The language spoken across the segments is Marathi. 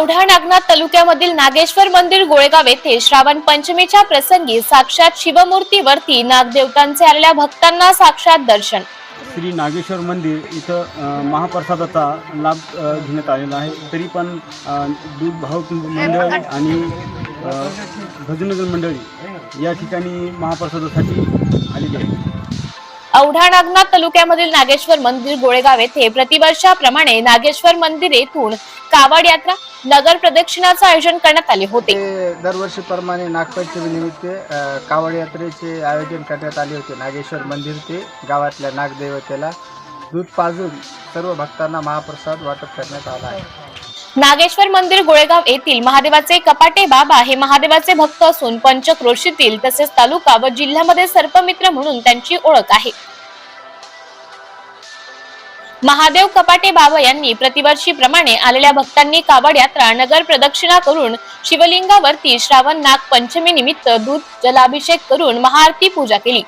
औढा नागनाथ तालुक्यामधील नागेश्वर मंदिर गोळेगाव येथे श्रावण पंचमीच्या प्रसंगी साक्षात शिवमूर्तीवरती नागदेवतांचे आलेल्या भक्तांना साक्षात दर्शन. श्री नागेश्वर मंदिर इथं महाप्रसादाचा लाभ घेण्यात आलेला आहे. तरी पण दूध भावक मंडळ आणि भजनगर मंडळी या ठिकाणी महाप्रसादासाठी आलेली आहे औढा नागनाथ तालुक्यामधील नागेश्वर मंदिर गोळेगाव येथे प्रतिवर्षाप्रमाणे नागेश्वर मंदिर येथून कावड यात्रा नगर प्रदक्षिणाचं आयोजन करण्यात आले होते. दरवर्षीप्रमाणे नागपंचमी निमित्त कावड यात्रेचे आयोजन करण्यात आले होते. नागेश्वर मंदिर ते गावातल्या नागदेवतेला दूध पाजून सर्व भक्तांना महाप्रसाद वाटप करण्यात आला आहे. नागेश्वर मंदिर गोळेगाव येथील महादेवाचे कपाटे बाबा हे महादेवाचे भक्त असून पंचक्रोशीतील तसेच तालुका व जिल्ह्यामध्ये सर्पमित्र म्हणून त्यांची ओळख आहे. महादेव कपाटे बाबा यांनी प्रतिवर्षी प्रमाणे आलेल्या भक्तांनी कावड यात्रा नगर प्रदक्षिणा करून शिवलिंगावरती श्रावण नाग पंचमी निमित्त दूध जलाभिषेक करून महाआरती पूजा केली.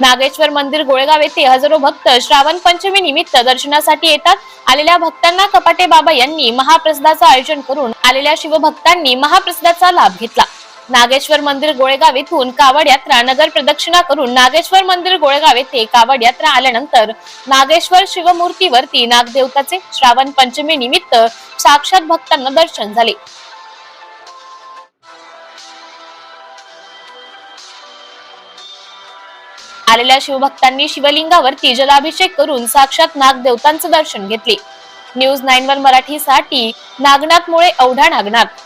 नागेश्वर मंदिर गोळेगाव येथे हजारो भक्त श्रावण पंचमी निमित्त दर्शनासाठी येतात. आलेल्या भक्तांना कपाटे बाबा यांनी महाप्रसादाचं आयोजन करून आलेल्या शिवभक्तांनी महाप्रसादाचा लाभ घेतला. नागेश्वर मंदिर गोळेगाव येथून कावड यात्रा नगर प्रदक्षिणा करून नागेश्वर मंदिर गोळेगाव येथे कावड यात्रा आल्यानंतर नागेश्वर शिवमूर्तीवरती नागदेवताचे श्रावण पंचमी निमित्त साक्षात भक्तांना दर्शन झाले. आलेल्या शिवभक्तांनी शिवलिंगावरती जलाभिषेक करून साक्षात नागदेवतांचं दर्शन घेतले. न्यूज नाईन वन मराठीसाठी नागनाथ मुळे औढा नागनाथ.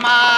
様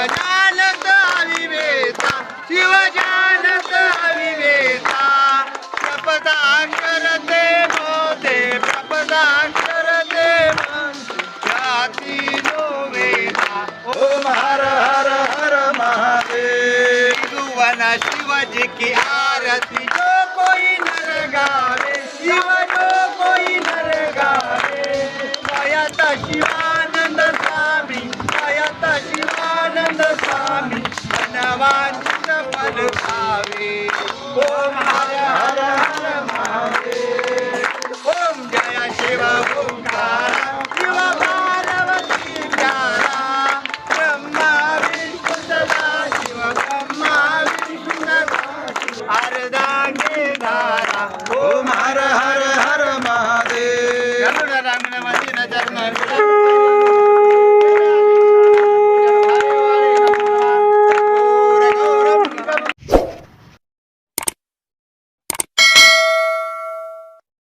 शिव जानत अविवेता शिव जानत अविवेता प्रपदा करते मोदे प्रपदा करते जाती नो वेदा ओम हर हर हर महादेव. भुवन शिवजी की आरती जो कोई नर गावे शिव